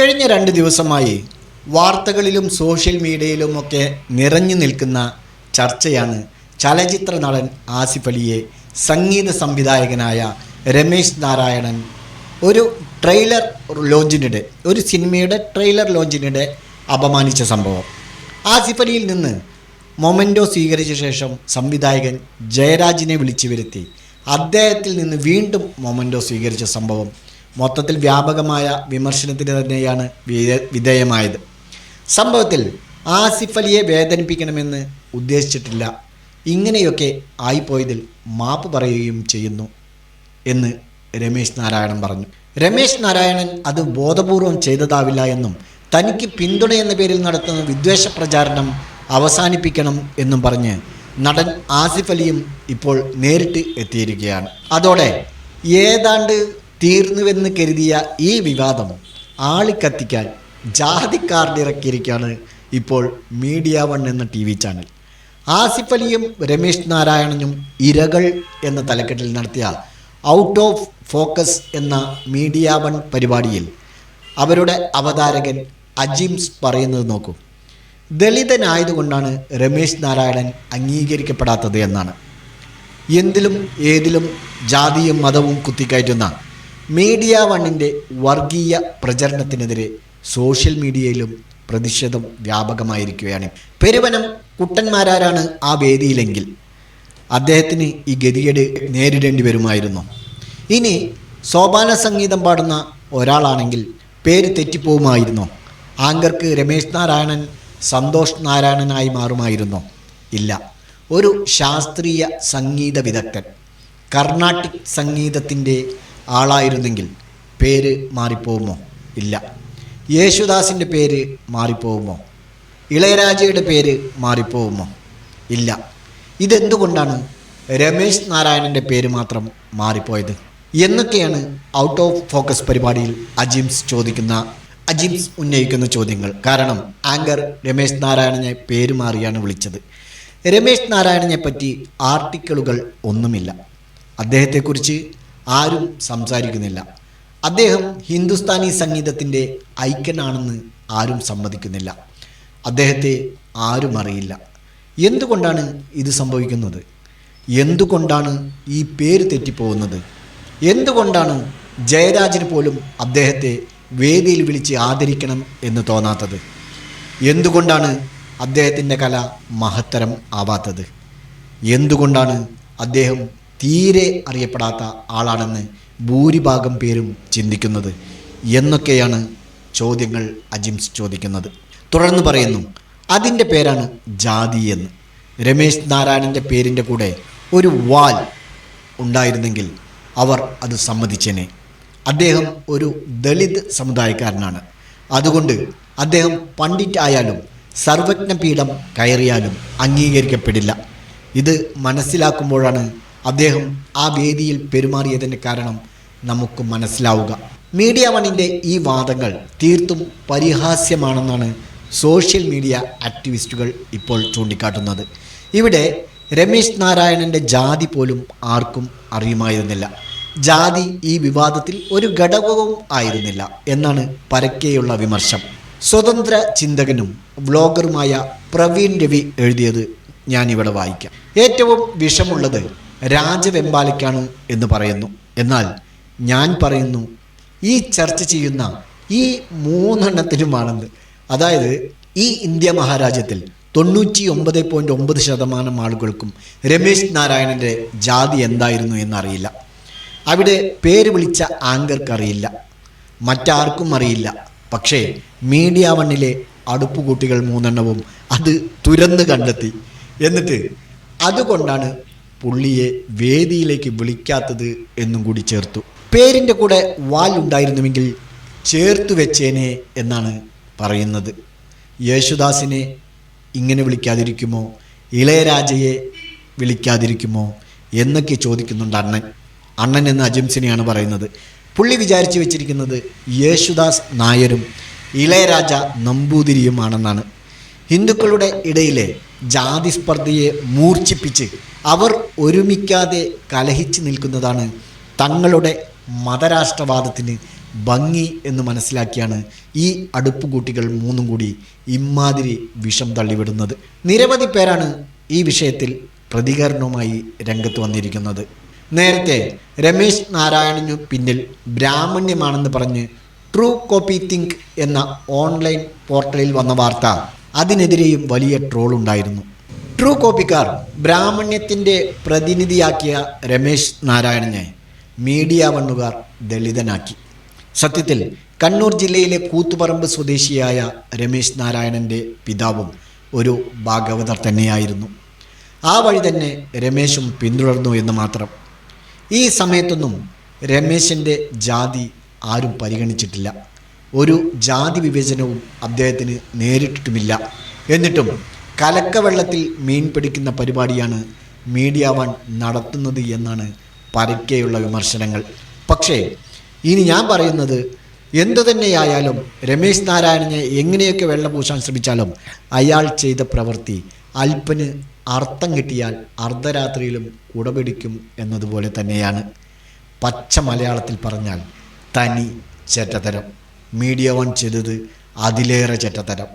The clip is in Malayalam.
കഴിഞ്ഞ രണ്ട് ദിവസമായി വാർത്തകളിലും സോഷ്യൽ മീഡിയയിലുമൊക്കെ നിറഞ്ഞു നിൽക്കുന്ന ചർച്ചയാണ് ചലച്ചിത്ര നടൻ ആസിഫ് അലിയെ സംഗീത സംവിധായകനായ രമേശ് നാരായണൻ. ഒരു ട്രെയിലർ ലോഞ്ചിനിടെ ഒരു സിനിമയുടെ ട്രെയിലർ ലോഞ്ചിനിടെ അപമാനിച്ച സംഭവം. ആസിഫ് അലിയിൽ നിന്ന് മൊമെന്റോ സ്വീകരിച്ച ശേഷം സംവിധായകൻ ജയരാജിനെ വിളിച്ചു വരുത്തി. അദ്ദേഹത്തിൽ നിന്ന് വീണ്ടും മൊമെന്റോ സ്വീകരിച്ച സംഭവം മൊത്തത്തിൽ വ്യാപകമായ വിമർശനത്തിന് തന്നെയാണ് വിധേ- വിധേയമായത്. സംഭവത്തിൽ ആസിഫ് അലിയെ വേദനിപ്പിക്കണമെന്ന് ഉദ്ദേശിച്ചിട്ടില്ല. ഇങ്ങനെയൊക്കെ ആയിപ്പോയതിൽ മാപ്പ് പറയുകയും ചെയ്യുന്നു എന്ന് രമേശ് നാരായണൻ പറഞ്ഞു. രമേശ് നാരായണൻ അത് ബോധപൂർവം ചെയ്തതാവില്ല എന്നും തനിക്ക് പിന്തുണ എന്ന പേരിൽ നടത്തുന്ന വിദ്വേഷ പ്രചാരണം അവസാനിപ്പിക്കണം എന്നും പറഞ്ഞ് നടൻ ആസിഫ് അലിയും ഇപ്പോൾ നേരിട്ട് എത്തിയിരിക്കുകയാണ്. അതോടെ ഏതാണ്ട് തീർന്നുവെന്ന് കരുതിയ ഈ വിവാദം ആളിക്കത്തിക്കാൻ ജാതിക്കാരുടെ ഇറക്കിയിരിക്കുകയാണ് ഇപ്പോൾ മീഡിയ വൺ എന്ന ടി വി ചാനൽ. ആസിഫ് അലിയും രമേശ് നാരായണനും ഇരകൾ എന്ന തലക്കെട്ടിൽ നടത്തിയ ഔട്ട് ഓഫ് ഫോക്കസ് എന്ന മീഡിയ വൺ പരിപാടിയിൽ അവരുടെ അവതാരകൻ അജിംസ് പറയുന്നത് നോക്കൂ. ദളിതനായതുകൊണ്ടാണ് രമേശ് നാരായണൻ അംഗീകരിക്കപ്പെടാത്തത് എന്നാണ്. എന്തിലും ഏതിലും ജാതിയും മതവും കുത്തിക്കയറ്റുന്ന മീഡിയ വണ്ണിന്റെ വർഗീയ പ്രചരണത്തിനെതിരെ സോഷ്യൽ മീഡിയയിലും പ്രതിഷേധം വ്യാപകമായിരിക്കുകയാണ്. പെരുവനം കുട്ടന്മാരാരാണ് ആ വേദിയിലെങ്കിൽ അദ്ദേഹത്തിന് ഈ ഗതികേട് നേരിടേണ്ടി വരുമായിരുന്നു. ഇനി സോപാന സംഗീതം പാടുന്ന ഒരാളാണെങ്കിൽ പേര് തെറ്റിപ്പോവുമായിരുന്നു. ആങ്കർക്ക് രമേശ് നാരായണൻ സന്തോഷ് നാരായണനായി മാറുമായിരുന്നു. ഇല്ല. ഒരു ശാസ്ത്രീയ സംഗീത വിദഗ്ധൻ. കർണാട്ടിക് സംഗീതത്തിന്റെ ആളായിരുന്നെങ്കിൽ പേര് മാറിപ്പോകുമോ ഇല്ല. യേശുദാസിന്റെ പേര് മാറിപ്പോകുമോ ഇളയരാജയുടെ പേര് മാറിപ്പോകുമോ ഇല്ല. ഇതെന്തുകൊണ്ടാണ് രമേശ് നാരായണന്റെ പേര് മാത്രം മാറിപ്പോയത്? എന്നൊക്കെയാണ് ഔട്ട് ഓഫ് ഫോക്കസ് പരിപാടിയിൽ അജിംസ് ചോദിക്കുന്ന അജിംസ് ഉന്നയിക്കുന്ന ചോദ്യങ്ങൾ. കാരണം ആങ്കർ രമേശ് നാരായണനെ പേര് മാറിയാണ് വിളിച്ചത്. രമേശ് നാരായണനെ പറ്റി ആർട്ടിക്കിളുകൾ ഒന്നുമില്ല. അദ്ദേഹത്തെക്കുറിച്ച് ആരും സംസാരിക്കുന്നില്ല. അദ്ദേഹം ഹിന്ദുസ്ഥാനി സംഗീതത്തിന്റെ ഐക്യനാണെന്ന് ആരും സമ്മതിക്കുന്നില്ല. അദ്ദേഹത്തെ ആരും അറിയില്ല. എന്തുകൊണ്ടാണ് ഇത് സംഭവിക്കുന്നത്? എന്തുകൊണ്ടാണ് ഈ പേര് തെറ്റിപ്പോകുന്നത്? എന്തുകൊണ്ടാണ് ജയരാജന് പോലും അദ്ദേഹത്തെ വേദിയിൽ വിളിച്ച് ആദരിക്കണം എന്ന് തോന്നാത്തത്? എന്തുകൊണ്ടാണ് അദ്ദേഹത്തിന്റെ കല മഹത്തരം ആവാത്തത്? എന്തുകൊണ്ടാണ് അദ്ദേഹം തീരെ അറിയപ്പെടാത്ത ആളാണെന്ന് ഭൂരിഭാഗം പേരും ചിന്തിക്കുന്നത്. എന്നൊക്കെയാണ് ചോദ്യങ്ങൾ അജിംസ് ചോദിക്കുന്നത്. തുടർന്ന് പറയുന്നു അതിന്റെ പേരാണ് ജാതി എന്ന്. രമേശ് നാരായണന്റെ പേരിന്റെ കൂടെ ഒരു വാൽ ഉണ്ടായിരുന്നെങ്കിൽ അവർ അത് സമ്മതിച്ചേനെ. അദ്ദേഹം ഒരു ദളിത് സമുദായക്കാരനാണ്. അതുകൊണ്ട് അദ്ദേഹം പണ്ഡിറ്റ് ആയാലും സർവജ്ഞപീഠം കയറിയാലും അംഗീകരിക്കപ്പെടില്ല. ഇത് മനസ്സിലാക്കുമ്പോഴാണ് അദ്ദേഹം ആ വേദിയിൽ പെരുമാറിയതിന് കാരണം നമുക്ക് മനസ്സിലാവുക. മീഡിയ വണ്ണിന്റെ ഈ വാദങ്ങൾ തീർത്തും പരിഹാസ്യമാണെന്നാണ് സോഷ്യൽ മീഡിയ ആക്ടിവിസ്റ്റുകൾ ഇപ്പോൾ ചൂണ്ടിക്കാട്ടുന്നത്. ഇവിടെ രമേശ് നാരായണന്റെ ജാതി പോലും ആർക്കും അറിയുമായിരുന്നില്ല. ജാതി ഈ വിവാദത്തിൽ ഒരു ഘടകവും ആയിരുന്നില്ല എന്നാണ് പരക്കെയുള്ള വിമർശം. സ്വതന്ത്ര ചിന്തകനും വ്ളോഗറുമായ പ്രവീൺ രവി എഴുതിയത് ഞാനിവിടെ വായിക്കാം. ഏറ്റവും വിഷമുള്ളത് രാജവെമ്പാലയ്ക്കാണ് എന്ന് പറയുന്നു. എന്നാൽ ഞാൻ പറയുന്നു ഈ ചർച്ച ചെയ്യുന്ന ഈ മൂന്നെണ്ണത്തിനുമാണെന്ന് അതായത് ഈ ഇന്ത്യ മഹാരാജ്യത്തിൽ തൊണ്ണൂറ്റി ഒമ്പത് പോയിന്റ് ഒമ്പത് ശതമാനം ആളുകൾക്കും രമേശ് നാരായണന്റെ ജാതി എന്തായിരുന്നു എന്നറിയില്ല. അവിടെ പേര് വിളിച്ച ആങ്കർക്കറിയില്ല മറ്റാർക്കും അറിയില്ല. പക്ഷേ മീഡിയ വണ്ണിലെ അടുപ്പുകൂട്ടികൾ മൂന്നെണ്ണവും അത് തുരന്ന് കണ്ടെത്തി. എന്നിട്ട് അതുകൊണ്ടാണ് പുള്ളിയെ വേദിയിലേക്ക് വിളിക്കാത്തത് എന്നും കൂടി ചേർത്തു. പേരിന്റെ കൂടെ വാൽ ഉണ്ടായിരുന്നുവെങ്കിൽ ചേർത്തു വെച്ചേനെ എന്നാണ് പറയുന്നത്. യേശുദാസിനെ ഇങ്ങനെ വിളിക്കാതിരിക്കുമോ? ഇളയരാജയെ വിളിക്കാതിരിക്കുമോ? എന്നൊക്കെ ചോദിക്കുന്നുണ്ട് അണ്ണൻ. അണ്ണൻ എന്ന അജിംസിനെയാണ് പറയുന്നത്. പുള്ളി വിചാരിച്ചു വെച്ചിരിക്കുന്നത് യേശുദാസ് നായരും ഇളയരാജ നമ്പൂതിരിയുമാണെന്നാണ്. ഹിന്ദുക്കളുടെ ഇടയിലെ ജാതി സ്പർദ്ധയെ മൂർച്ഛിപ്പിച്ച് അവർ ഒരുമിക്കാതെ കലഹിച്ച് നിൽക്കുന്നതാണ് തങ്ങളുടെ മതരാഷ്ട്രവാദത്തിന് ഭംഗി എന്ന് മനസ്സിലാക്കിയാണ് ഈ അടുപ്പുകൂട്ടികൾ മൂന്നും കൂടി ഇമ്മാതിരി വിഷം തള്ളിവിടുന്നത്. നിരവധി പേരാണ് ഈ വിഷയത്തിൽ പ്രതികരണവുമായി രംഗത്ത് വന്നിരിക്കുന്നത്. നേരത്തെ രമേശ് നാരായണനു പിന്നിൽ ബ്രാഹ്മണ്യമാണെന്ന് പറഞ്ഞ് ട്രൂ കോപ്പി തിങ്ക് എന്ന ഓൺലൈൻ പോർട്ടലിൽ വന്ന വാർത്ത അതിനെതിരെയും വലിയ ട്രോൾ ഉണ്ടായിരുന്നു ട്രൂ കോപ്പിക്കാർ ബ്രാഹ്മണ്യത്തിന്റെ പ്രതിനിധിയാക്കിയ രമേശ് നാരായണനെ മീഡിയ വണ്ണുകാർ ദളിതനാക്കി. സത്യത്തിൽ കണ്ണൂർ ജില്ലയിലെ കൂത്തുപറമ്പ് സ്വദേശിയായ രമേശ് നാരായണന്റെ പിതാവും ഒരു ഭാഗവതർ തന്നെയായിരുന്നു. ആ വഴി തന്നെ രമേശും പിന്തുടർന്നു എന്ന് മാത്രം. ഈ സമയത്തൊന്നും രമേശിന്റെ ജാതി ആരും പരിഗണിച്ചിട്ടില്ല. ഒരു ജാതി വിവേചനവും അദ്ദേഹത്തിന് നേരിട്ടിട്ടുമില്ല. എന്നിട്ടും കലക്കവെള്ളത്തിൽ മീൻ പിടിക്കുന്ന പരിപാടിയാണ് മീഡിയ വൺ നടത്തുന്നത് എന്നാണ് പരക്കെയുള്ള വിമർശനങ്ങൾ. പക്ഷേ ഇനി ഞാൻ പറയുന്നത് എന്തു തന്നെയായാലും രമേശ് നാരായണനെ എങ്ങനെയൊക്കെ വെള്ളം പൂശാൻ ശ്രമിച്ചാലും അയാൾ ചെയ്ത പ്രവൃത്തി അല്പന് അർത്ഥം കിട്ടിയാൽ അർദ്ധരാത്രിയിലും കുടപിടിക്കും എന്നതുപോലെ തന്നെയാണ്. പച്ച മലയാളത്തിൽ പറഞ്ഞാൽ തനി ചെറ്റത്തരം മീഡിയ വൺ ചെയ്തത് അതിലേറെ ചെറ്റത്തരം